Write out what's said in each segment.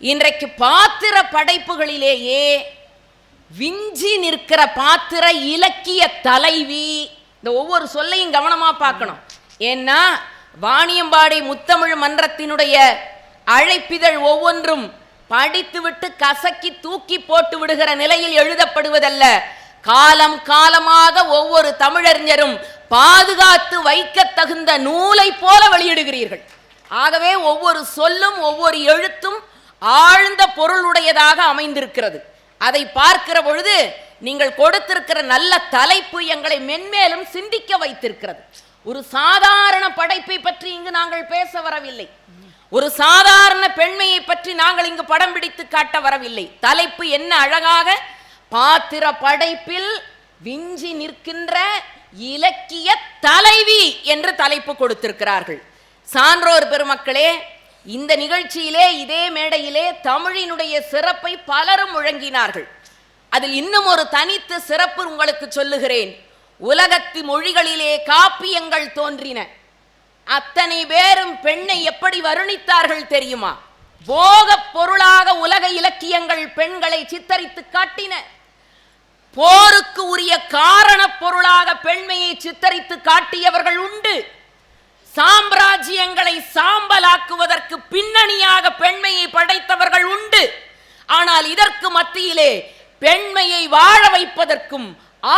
இன்றைக்கு பாத்திர படைப்புகளிலேயே விஞ்சி நிற்கிற பாத்திர இலக்கிய தலைவி. இந்த ஒவ்வொரு சொல்லையும் கவனமா பார்க்கணும். ஏன்னா வாணியம்பாடி முத்தமிழ் மன்றத்தினுடைய அழைப்பிதழ் ஒவ்வொன்றும் படித்துவிட்டு கசக்கி தூக்கி போட்டு விடுகிற நிலையில் எழுதப்படுவதல்ல. காலம் காலமாக ஒவ்வொரு தமிழறிஞரும் பாதுகாத்து வைக்க தகுந்த நூலை போல வெளியிடுகிறீர்கள். ஆகவே ஒவ்வொரு சொல்லும் ஒவ்வொரு எழுத்தும் ஆழ்ந்த பொருளுடையதாக அமைந்திருக்கிறது. அதை பார்க்கிற பொழுது நீங்கள் கொடுத்திருக்கிற நல்ல தலைப்பு எங்களை மென்மேலும் சிந்திக்க வைத்திருக்கிறது. ஒரு சாதாரண படைப்பை பற்றி இங்கு நாங்கள் பேச வரவில்லை. ஒரு சாதாரண பெண்மையை பற்றி நாங்கள் இங்கு படம் பிடித்து காட்ட வரவில்லை. தலைப்பு என்ன அழகாக பாத்திர படைப்பில் விஞ்சி நிற்கின்ற இலக்கிய தலைவி என்று தலைப்பு கொடுத்திருக்கிறார்கள். சான்றோர் பெருமக்களே இந்த நிகழ்ச்சியிலே இதே மேடையிலே தமிழினுடைய சிறப்பை பலரும் முழங்கினார்கள். அதில் இன்னும் ஒரு தனித்து சிறப்பு உங்களுக்கு சொல்லுகிறேன். உலகத்து மொழிகளிலே காப்பியங்கள் தோன்றின. அத்தனை பேரும் பெண்ணை எப்படி வருணித்தார்கள் தெரியுமா? போகப் பொருளாக உலக இலக்கியங்கள் பெண்களை சித்தரித்து காட்டின. போருக்கு உரிய காரண பொருளாக பெண்மையை சித்தரித்து காட்டியவர்கள் உண்டு. சாம்ராஜ்யங்களை சாம்பலாக்குவதற்கு பின்னணியாக பெண்மையை படைத்தவர்கள் உண்டு. ஆனால் இதற்கு மத்தியிலே பெண்மையை வாழ வைப்பதற்கும்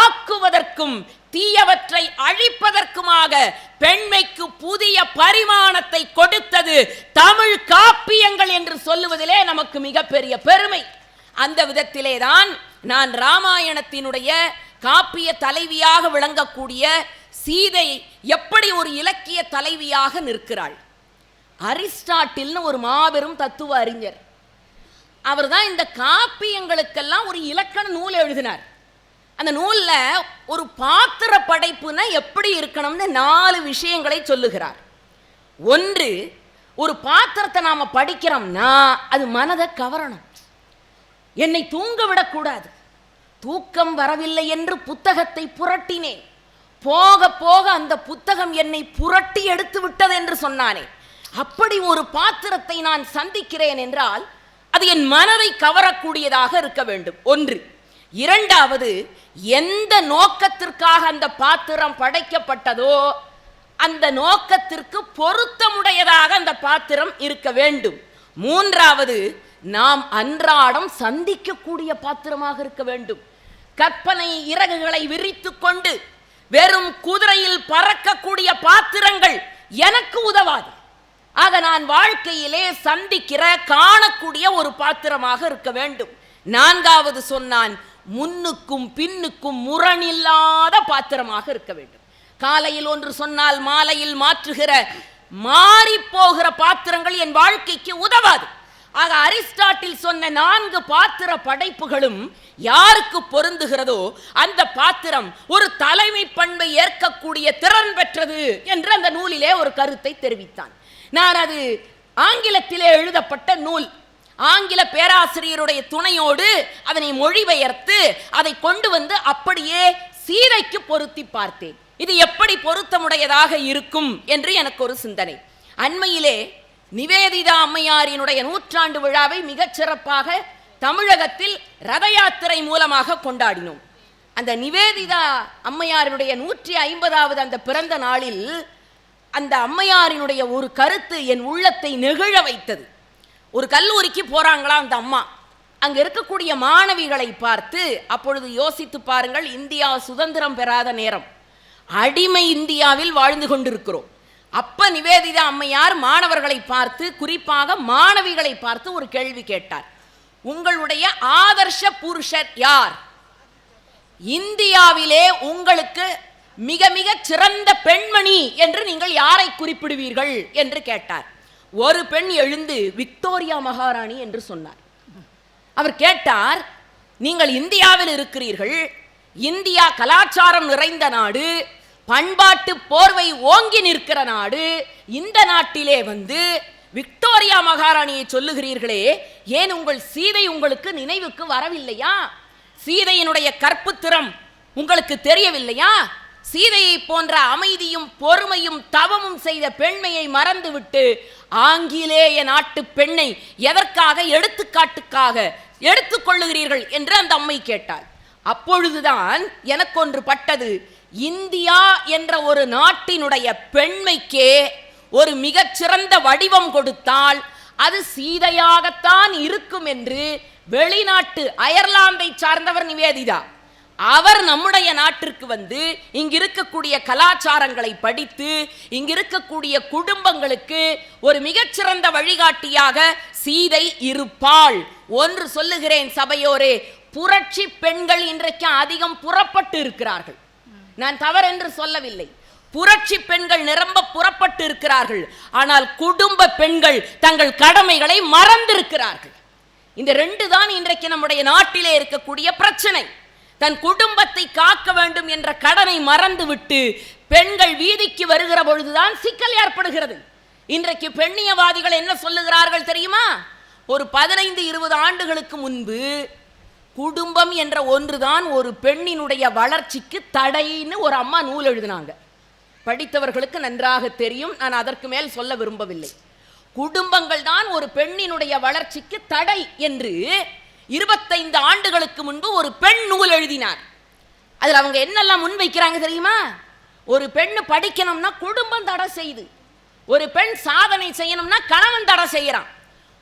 ஆக்குவதற்கும் தீயவற்றை அழிப்பதற்குமாக பெண்மைக்கு புதிய பரிமாணத்தை கொடுத்தது தமிழ் காப்பியங்கள் என்று சொல்லுவதிலே நமக்கு மிகப்பெரிய பெருமை. அந்த விதத்திலே தான் நான் ராமாயணத்தினுடைய காப்பிய தலைவியாக விளங்கக்கூடிய சீதை எப்படி ஒரு இலக்கிய தலைவியாக நிற்கிறாள்? அரிஸ்டாட்டில்னு ஒரு மாபெரும் தத்துவ அறிஞர். அவர் தான் இந்த காப்பியங்களுக்கெல்லாம் ஒரு இலக்கண நூல் எழுதினார். அந்த நூல்ல ஒரு பாத்திர படைப்புனா எப்படி இருக்கணும்னு நாலு விஷயங்களை சொல்லுகிறார். ஒன்று ஒரு பாத்திரத்தை நாம படிக்கிறோம்னா அது மனதை கவரணும். என்னை தூங்க விடக்கூடாது. தூக்கம் வரவில்லை என்று புத்தகத்தை புரட்டினேன். போக போக அந்த புத்தகம் என்னை புரட்டி எடுத்து விட்டது என்று சொன்னானே. அப்படி ஒரு பாத்திரத்தை நான் சந்திக்கிறேன் என்றால் அது என் மனதை கவரக்கூடியதாக இருக்க வேண்டும். ஒன்று. இரண்டாவது எந்த நோக்கத்திற்காக அந்த பாத்திரம் படைக்கப்பட்டதோ அந்த நோக்கத்திற்கு பொருத்தமுடையதாக அந்த பாத்திரம் இருக்க வேண்டும். மூன்றாவது நாம் அன்றாடம் சந்திக்கக்கூடிய பாத்திரமாக இருக்க வேண்டும். கற்பனை இறகுகளை விரித்து கொண்டு வெறும் குதிரையில் பறக்கக்கூடிய பாத்திரங்கள் எனக்கு உதவாது. ஆக நான் வாழ்க்கையிலே சந்திக்கிற காணக்கூடிய ஒரு பாத்திரமாக இருக்க வேண்டும். நான்காவது சொன்னான் முன்னுக்கும் பின்னுக்கும் முரணில்லாத பாத்திரமாக இருக்க வேண்டும். காலையில் ஒன்று சொன்னால் மாலையில் மாற்றுகிற மாறி போகிற பாத்திரங்கள் என் வாழ்க்கைக்கு உதவாது. ஆக அரிஸ்டாட்டில் சொன்ன நான்கு பாத்திர படைப்புகளும் யாருக்கு பொருந்துகிறதோ அந்த பாத்திரம் ஒரு தலைமை பண்பை ஏற்கக்கூடிய திறன் பெற்றது என்று அந்த நூலிலே ஒரு கருத்தை தெரிவித்தான். நான் அது ஆங்கிலத்திலே எழுதப்பட்ட நூல். ஆங்கில பேராசிரியருடைய துணையோடு அதனை மொழிபெயர்த்து அதை கொண்டு வந்து அப்படியே சீதைக்கு பொருத்தி பார்த்தேன். இது எப்படி பொருத்தமுடையதாக இருக்கும் என்று எனக்கு ஒரு சிந்தனை. அண்மையிலே நிவேதிதா அம்மையாரினுடைய நூற்றாண்டு விழாவை மிகச் சிறப்பாக தமிழகத்தில் ரத யாத்திரை மூலமாக கொண்டாடினோம். அந்த நிவேதிதா அம்மையாரினுடைய நூற்றி ஐம்பதாவது அந்த பிறந்த நாளில் அந்த அம்மையாரினுடைய ஒரு கருத்து என் உள்ளத்தை நெகிழ வைத்தது. ஒரு கல்லூரிக்கு போகிறாங்களா அந்த அம்மா. அங்கே இருக்கக்கூடிய மாணவிகளை பார்த்து அப்பொழுது யோசித்து பாருங்கள் இந்தியா சுதந்திரம் பெறாத நேரம். அடிமை இந்தியாவில் வாழ்ந்து கொண்டிருக்கிறோம். அப்ப நிவேதிதா அம்மையார் மாணவர்களை பார்த்து குறிப்பாக மாணவிகளை பார்த்து ஒரு கேள்வி கேட்டார். உங்களுடைய ஆதர்ஷ புருஷர் யார்? இந்தியாவிலே உங்களுக்கு மிக மிக சிறந்த பெண்மணி என்று நீங்கள் யாரை குறிப்பிடுவீர்கள் என்று கேட்டார். ஒரு பெண் எழுந்து விக்டோரியா மகாராணி என்று சொன்னார். அவர் கேட்டார் நீங்கள் இந்தியாவில் இருக்கிறீர்கள். இந்தியா கலாச்சாரம் நிறைந்த நாடு. பண்பாட்டு போர்வை ஓங்கி நிற்கிற நாடு இந்த நாட்டிலே வந்து விக்டோரியா மகாராணியை சொல்லுகிறீர்களே ஏன் உங்கள் சீதை உங்களுக்கு நினைவுக்கு வரவில்லையா? சீதையினுடைய கற்புத்திறம் உங்களுக்கு தெரியவில்லையா? சீதையை போன்ற அமைதியும் பொறுமையும் தவமும் செய்த பெண்மையை மறந்துவிட்டு ஆங்கிலேய நாட்டு பெண்ணை எதற்காக எடுத்துக்காட்டுக்காக எடுத்துக்கொள்ளுகிறீர்கள் என்று அந்த அம்மை கேட்டாள். அப்பொழுதுதான் எனக்கொன்று பட்டது. இந்தியா என்ற ஒரு நாட்டினுடைய பெண்மைக்கே ஒரு மிகச்சிறந்த வடிவம் கொடுத்தால் அது சீதையாகத்தான் இருக்கும் என்று வெளிநாட்டு அயர்லாந்தை சார்ந்தவர் நிவேதிதா. அவர் நம்முடைய நாட்டிற்கு வந்து இங்க இருக்கக்கூடிய கலாச்சாரங்களை படித்து இங்க இருக்கக்கூடிய குடும்பங்களுக்கு ஒரு மிகச்சிறந்த வழிகாட்டியாக சீதை இருப்பாள் ஒன்று சொல்லுகிறேன் சபையோரே. புரட்சி பெண்கள் இன்றைக்கு அதிகம் புறப்பட்டு இருக்கிறார்கள். நான் தவறென்று சொல்லவில்லை. புரட்சி பெண்கள் நிரம்ப புறப்பட்டு இருக்கிறார்கள். ஆனால் குடும்ப பெண்கள் தங்கள் கடமைகளை மறந்திருக்கிறார்கள். இந்த ரெண்டு தான் இன்றைக்கு நம்முடைய நாட்டிலே இருக்கக்கூடிய பிரச்சனை. தன் குடும்பத்தை காக்க வேண்டும் என்ற கடனை மறந்துவிட்டு பெண்கள் வீதிக்கு வருகிற பொழுதுதான் சிக்கல் ஏற்படுகிறது. இன்றைக்கு பெண்ணியவாதிகள் என்ன சொல்லுகிறார்கள் தெரியுமா? ஒரு பதினைந்து இருபது ஆண்டுகளுக்கு முன்பு குடும்பம் என்ற ஒன்றுதான் ஒரு பெண்ணினுடைய வளர்ச்சிக்கு தடைன்னு ஒரு அம்மா நூல் எழுதினாங்க. படித்தவர்களுக்கு நன்றாக தெரியும். நான் அதற்கு மேல் சொல்ல விரும்பவில்லை. குடும்பங்கள் தான் ஒரு பெண்ணினுடைய வளர்ச்சிக்கு தடை என்று இருபத்தைந்து ஆண்டுகளுக்கு முன்பு ஒரு பெண் நூல் எழுதினார். அதில் அவங்க என்னெல்லாம் முன்வைக்கிறாங்க தெரியுமா? ஒரு பெண்ணு படிக்கணும்னா குடும்பம் தடை செய்யுது ஒரு பெண் சாதனை செய்யணும்னா கணவன் தடை செய்யறான்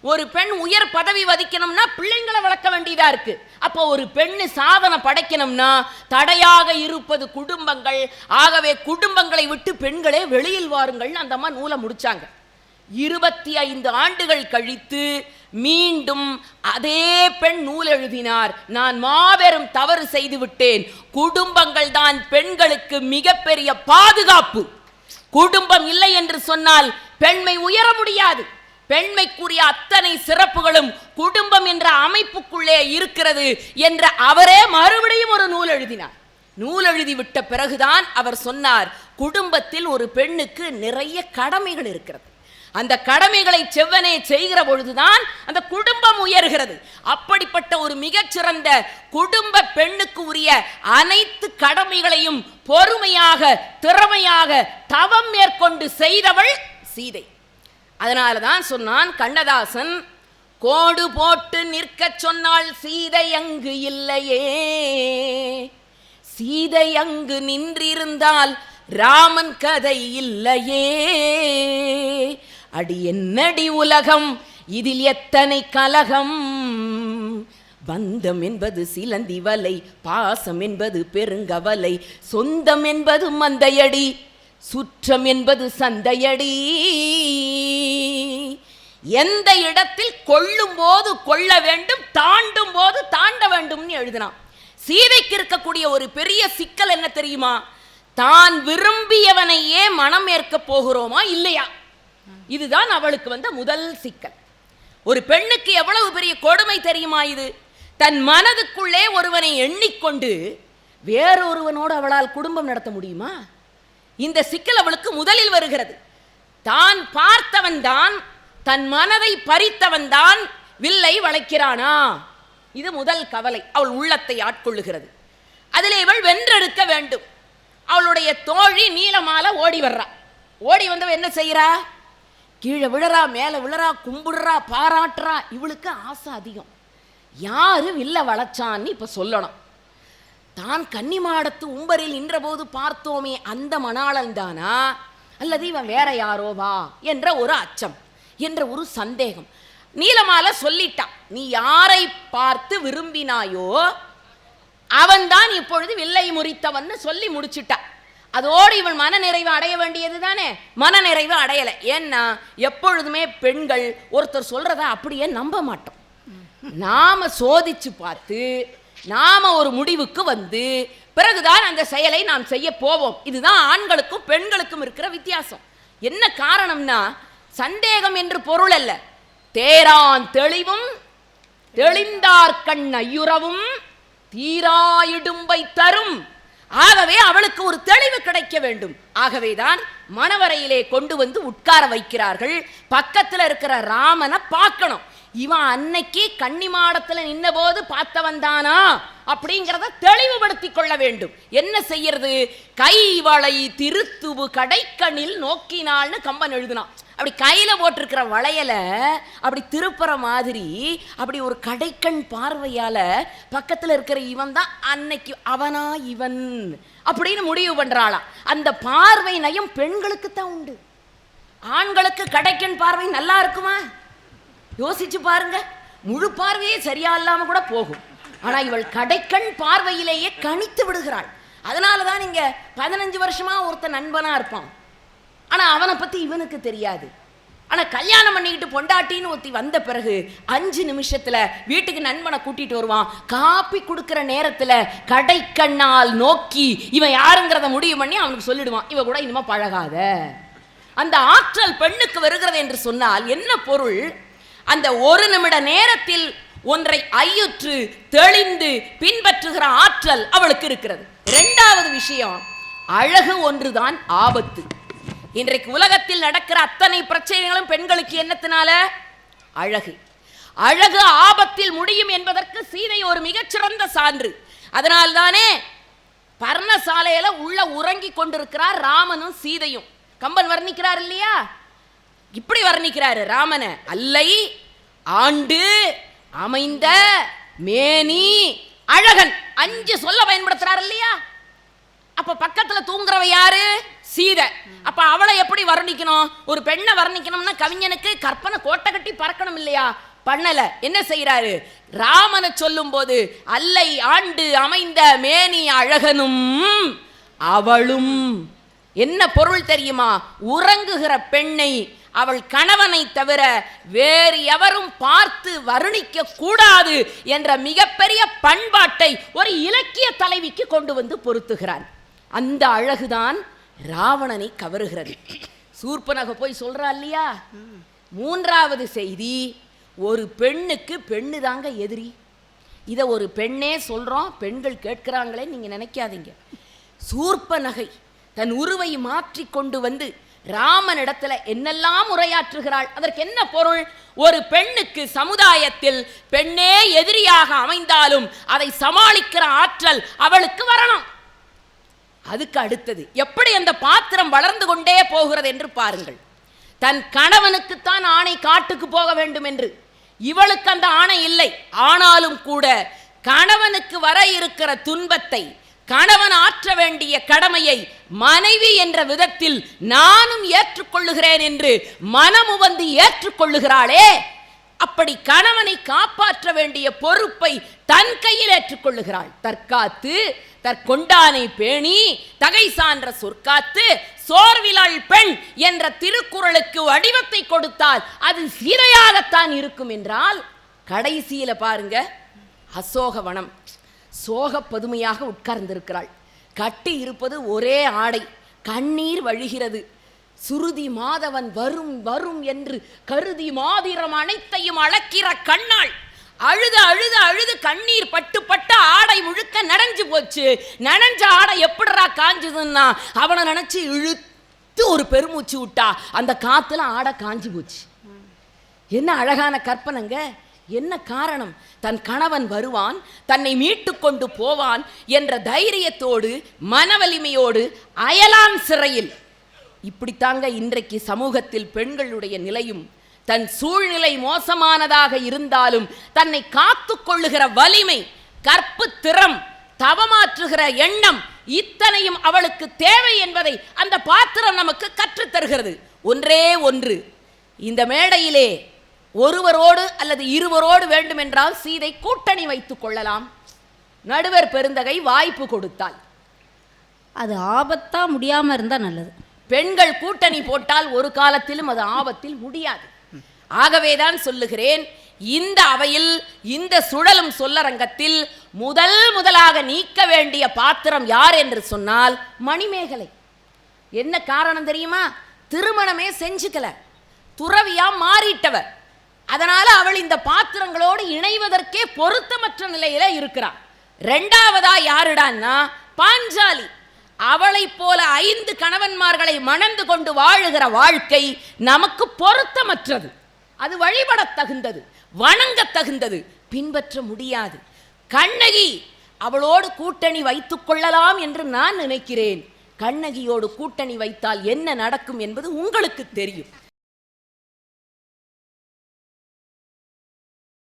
ஒரு பெண் உயர் பதவி வதிக்கணும்னா பிள்ளைங்களை வேண்டியதா இருக்கு. அப்போ ஒரு பெண்ணு சாதனை படைக்கணும்னா தடையாக இருப்பது குடும்பங்கள். ஆகவே குடும்பங்களை விட்டு பெண்களே வெளியில் வாருங்கள் அந்த அம்மா நூலை முடிச்சாங்க. இருபத்தி ஐந்து ஆண்டுகள் கழித்து மீண்டும் அதே பெண் நூல் எழுதினார். நான் மாபெரும் தவறு செய்து விட்டேன். குடும்பங்கள் தான் பெண்களுக்கு மிகப்பெரிய பாதுகாப்பு. குடும்பம் இல்லை என்று சொன்னால் பெண்மை உயர முடியாது. பெண்மைக்குரிய அத்தனை சிறப்புகளும் குடும்பம் என்ற அமைப்புக்குள்ளே இருக்கிறது என்ற அவரே மறுபடியும் ஒரு நூல் எழுதினார். நூல் எழுதி விட்ட பிறகுதான் அவர் சொன்னார் குடும்பத்தில் ஒரு பெண்ணுக்கு நிறைய கடமைகள் இருக்கிறது. அந்த கடமைகளை செவ்வனே செய்கிற பொழுதுதான் அந்த குடும்பம் உயர்கிறது. அப்படிப்பட்ட ஒரு மிகச்சிறந்த குடும்ப பெண்ணுக்கு உரிய அனைத்து கடமைகளையும் பொறுமையாக திறமையாக தவம் மேற்கொண்டு செய்தவள் சீதை. அதனால தான் சொன்னான் கண்ணதாசன் கோடு போட்டு நிற்கச் சொன்னால் சீதை அங்கு இல்லையே. சீதை அங்கு நின்றிருந்தால் ராமன் கதை இல்லையே. அடி என்னடி உலகம் இதில் எத்தனை கலகம்? பந்தம் என்பது சிலந்தி வலை பாசம் என்பது பெருங்கவலை சொந்தம் என்பது மந்தையடி சுற்றம் என்பது சந்தையடி. எந்த இடத்தில் கொள்ளும் போது கொள்ள வேண்டும் தாண்டும் போது தாண்ட வேண்டும்னு எழுதினான். சீதைக்கு இருக்கக்கூடிய ஒரு பெரிய சிக்கல் என்ன தெரியுமா? தான் விரும்பியவனையே மனம் ஏற்க போகிறோமா இல்லையா? இதுதான் அவளுக்கு வந்த முதல் சிக்கல். ஒரு பெண்ணுக்கு எவ்வளவு பெரிய கொடுமை தெரியுமா இது? தன் மனதுக்குள்ளே ஒருவனை எண்ணிக்கொண்டு வேறொருவனோடு அவளால் குடும்பம் நடத்த முடியுமா? இந்த சிக்கல் அவளுக்கு முதலில் வருகிறது. தான் பார்த்தவன் தான் தன் மனதை பறித்தவன் தான் வில்லை வளைக்கிறானா? இது முதல் கவலை. அவள் உள்ளத்தை ஆட்கொள்ளுகிறது. அதில் இவள் வென்றெடுக்க வேண்டும். அவளுடைய தோழி நீலமால ஓடி வர்றா. ஓடி வந்தவ என்ன செய்யறா கீழே விழறா மேலே விழறா கும்பிடுறா பாராட்டுறா. இவளுக்கு ஆசை அதிகம். யாரு வில்ல வளைச்சான்னு இப்ப சொல்லணும். தான் கன்னிமாடத்து உம்பரில் நின்றபோது பார்த்தோமே அந்த மணாளன் தானா அல்லது இவன் வேற யாரோவா? என்ற ஒரு அச்சம். என்ற ஒரு சந்தேகம். நீலமால சொல்லிட்டான் நீ யாரை பார்த்து விரும்பினாயோ அவன்தான் இப்பொழுது வில்லை முறித்தவன் சொல்லி முடிச்சிட்டான். அதோடு இவன் மனநிறைவு அடைய வேண்டியது தானே? மனநிறைவு அடையலை. ஏன்னா எப்பொழுதுமே பெண்கள் ஒருத்தர் சொல்றத அப்படியே நம்ப மாட்டோம். நாம சோதிச்சு பார்த்து நாம ஒரு முடிவுக்கு வந்து பிறகுதான் அந்த செயலை நாம் செய்ய போவோம். இதுதான் ஆண்களுக்கும் பெண்களுக்கும் இருக்கிற வித்தியாசம். என்ன காரணம்னா சந்தேகம் என்று பொருள் அல்ல. தேரான் தெளிவும் தெளிந்தார் கண் ஐயுறவும் தீராயிடும்பை தரும் ஆகவே அவளுக்கு ஒரு தெளிவு கிடைக்க வேண்டும். ஆகவேதான் மணவரையிலே கொண்டு வந்து உட்கார வைக்கிறார்கள். பக்கத்துல இருக்கிற ராமனை பார்க்கணும். இவன் அன்னைக்கு கன்னிமாடத்துல நின்னபோது பார்த்தவன் தானா? அப்படிங்கிறத தெளிவுபடுத்திக் கொள்ள வேண்டும். என்ன செய்யறது? கைவளை திருத்துவு கடைக்கணில் நோக்கினாள்னு கம்பன் எழுதினான். அப்படி கையில் போட்டிருக்கிற வளையலை அப்படி திருப்புற மாதிரி அப்படி ஒரு கடைக்கண் பார்வையால் பக்கத்தில் இருக்கிற இவன் தான் அன்னைக்கு அவனா இவன் அப்படின்னு முடிவு பண்ணுறாளாம் அந்த பார்வை நயம் பெண்களுக்கு தான் உண்டு. ஆண்களுக்கு கடைக்கண் பார்வை நல்லா இருக்குமா? யோசிச்சு பாருங்க. முழு பார்வையே சரியா இல்லாமல் கூட போகும். ஆனால் இவள் கடைக்கண் பார்வையிலேயே கணித்து விடுகிறாள். அதனால தான் நீங்கள் பதினஞ்சு வருஷமாக ஒருத்தன் நண்பனாக இருப்பான். ஆனால் அவனை பற்றி இவனுக்கு தெரியாது. ஆனால் கல்யாணம் பண்ணிக்கிட்டு பொண்டாட்டின்னு ஒருத்தி வந்த பிறகு அஞ்சு நிமிஷத்தில் வீட்டுக்கு நண்பனை கூட்டிகிட்டு வருவான். காப்பி கொடுக்குற நேரத்தில் கடைக்கண்ணால் நோக்கி இவன் யாருங்கிறத முடிவு பண்ணி அவனுக்கு சொல்லிடுவான். இவன் கூட இனிமேல் பழகாத. அந்த ஆற்றல் பெண்ணுக்கு வருகிறது என்று சொன்னால் என்ன பொருள்? அந்த ஒரு நிமிட நேரத்தில் ஒன்றை ஐயுற்று தெளிந்து பின்பற்றுகிற ஆற்றல் அவளுக்கு இருக்கிறது. இரண்டாவது விஷயம் அழகு ஒன்றுதான் ஆபத்து. இன்றைக்கு உலகத்தில் நடக்கிற அத்தனை பிரச்சனைகளும் பெண்களுக்கு என்னத்தினால? அழகு. அழகு ஆபத்தில் முடியும் என்பதற்கு சீதை ஒரு மிகச்சிறந்த சான்று. அதனால்தானே பர்ணசாலையில உள்ள உறங்கி கொண்டிருக்கிறார் ராமனும் சீதையும். கம்பன் வர்ணிக்கிறார் இல்லையா? இப்படி வர்ணிக்கிறாரு ராமனை. அல்லை ஆண்டு அமைந்த மேனி அழகன். அஞ்சு சொல்ல பயன்படுத்துறாரு இல்லையா? அப்ப பக்கத்துல தூங்குறவ யாரு? சீதை. அப்ப அவளை எப்படி வர்ணிக்கணும்? ஒரு பெண்ணை வர்ணிக்கணும்னா கவிஞனுக்கு கற்பனை கோட்டை கட்டி பறக்கணும் இல்லையா? பண்ணல. என்ன செய்யறாரு ராமனை சொல்லும் போது அல்லை ஆண்டு அமைந்த மேனி அழகனும் அவளும். என்ன பொருள் தெரியுமா? உறங்குகிற பெண்ணை அவள் கணவனை தவிர வேறு எவரும் பார்த்து வருணிக்க கூடாது என்ற மிகப்பெரிய பண்பாட்டை ஒரு இலக்கிய தலைவிக்கு கொண்டு வந்து பொருத்துகிறான். அந்த அழகுதான் ராவணனை கவருகிறது. சூர்பனக போய் சொல்றா இல்லையா? மூன்றாவது செய்தி ஒரு பெண்ணுக்கு பெண்ணு தாங்க எதிரி. இதை ஒரு பெண்ணே சொல்கிறோம் பெண்கள் கேட்கிறாங்களே நீங்க நினைக்காதீங்க. சூர்ப்ப நகை தன் உருவை மாற்றி கொண்டு வந்து ராமனிடத்துல என்னெல்லாம் உரையாற்றுகிறாள்? அதற்கு என்ன பொருள்? ஒரு பெண்ணுக்கு சமுதாயத்தில் பெண்ணே எதிரியாக அமைந்தாலும் அதை சமாளிக்கிற ஆற்றல் அவளுக்கு வரணும். அதுக்கு அடுத்தது எப்படி அந்த பாத்திரம் வளர்ந்து கொண்டே போகிறது என்று பாருங்கள். தன் கணவனுக்குத்தான் ஆணை காட்டுக்கு போக வேண்டும் என்று. இவளுக்கு அந்த ஆணை இல்லை. ஆனாலும் கூட கணவனுக்கு வர இருக்கிற துன்பத்தை கணவன் ஆற்ற வேண்டிய கடமையை மனைவி என்ற விதத்தில் நானும் ஏற்றுக்கொள்ளுகிறேன் என்று மனமு வந்து ஏற்றுக்கொள்ளுகிறாளே. அப்படி கணவனை காப்பாற்ற வேண்டிய பொறுப்பை தன் கையில் ஏற்றுக்கொள்ளுகிறாள். தற்காத்து தற்கொண்டானை பேணி தகை சான்ற சொற்காத்து சோர்விலாள் பெண் என்ற திருக்குறளுக்கு வடிவத்தை கொடுத்தால் அது சிறையாகத்தான் இருக்கும் என்றால் கடைசியில பாருங்க அசோகவனம். சோக பதுமையாக உட்கார்ந்திருக்கிறாள். கட்டி இருப்பது ஒரே ஆடை. கண்ணீர் வழிகிறது. சுருதி மாதவன் வரும் வரும் என்று கருதி மாதிரம் அனைத்தையும் அளக்கிற கண்ணாள். அழுது அழுது அழுது கண்ணீர் பட்டு பட்டு ஆடை முழுக்க நனைஞ்சு போச்சு. நனைஞ்ச ஆடை எப்படிரா காஞ்சதுன்னா அவனை நினைச்சு இழுத்து ஒரு பெருமூச்சு விட்டா அந்த காத்துல ஆடை காஞ்சு போச்சு. என்ன அழகான கற்பனைங்க? என்ன காரணம்? தன் கணவன் வருவான் தன்னை மீட்டு கொண்டு போவான் என்ற தைரியத்தோடு மனவலிமையோடு அயலான் சிறையில் இப்படித்தாங்க இன்றைக்கு சமூகத்தில் பெண்களுடைய நிலையும். தன் சூழ்நிலை மோசமானதாக இருந்தாலும் தன்னை காத்து கொள்ளுகிற வலிமை கற்பு திறம் தவமாற்றுகிற எண்ணம் இத்தனையும் அவளுக்கு தேவை என்பதை அந்த பாத்திரம் நமக்கு கற்றுத் தருகிறது. ஒன்றே ஒன்று. இந்த மேடையிலே ஒருவரோடு அல்லது இருவரோடு வேண்டுமென்றால் சீதை கூட்டணி வைத்துக் கொள்ளலாம். நடுவர் பெருந்தகை வாய்ப்பு கொடுத்தால் அது ஆபத்தா முடியாம இருந்தா நல்லது. பெண்கள் கூட்டணி போட்டால் ஒரு காலத்திலும் அது ஆபத்தில் முடியாது. ஆகவேதான் சொல்லுகிறேன் இந்த அவையில் இந்த சுழலும் சொல்லரங்கத்தில் முதல் முதலாக நீக்க வேண்டிய பாத்திரம் யார் என்று சொன்னால் மணிமேகலை. என்ன காரணம் தெரியுமா? திருமணமே செஞ்சுக்கல. துறவியா மாறிட்டவர். அதனால அவள் இந்த பாத்திரங்களோடு இணைவதற்கே பொருத்தமற்ற நிலையில இருக்கிறாள். ரெண்டாவதா யாருடான்னா பாஞ்சாலி. அவளைப் போல ஐந்து கணவன்மார்களை மணந்து கொண்டு வாழுகிற வாழ்க்கை நமக்கு பொருத்தமற்றது. அது வழிபடத் தகுந்தது வணங்க தகுந்தது பின்பற்ற முடியாது. கண்ணகி அவளோடு கூட்டணி வைத்துக் கொள்ளலாம் என்று நான் நினைக்கிறேன். கண்ணகியோடு கூட்டணி வைத்தால் என்ன நடக்கும் என்பது உங்களுக்கு தெரியும்.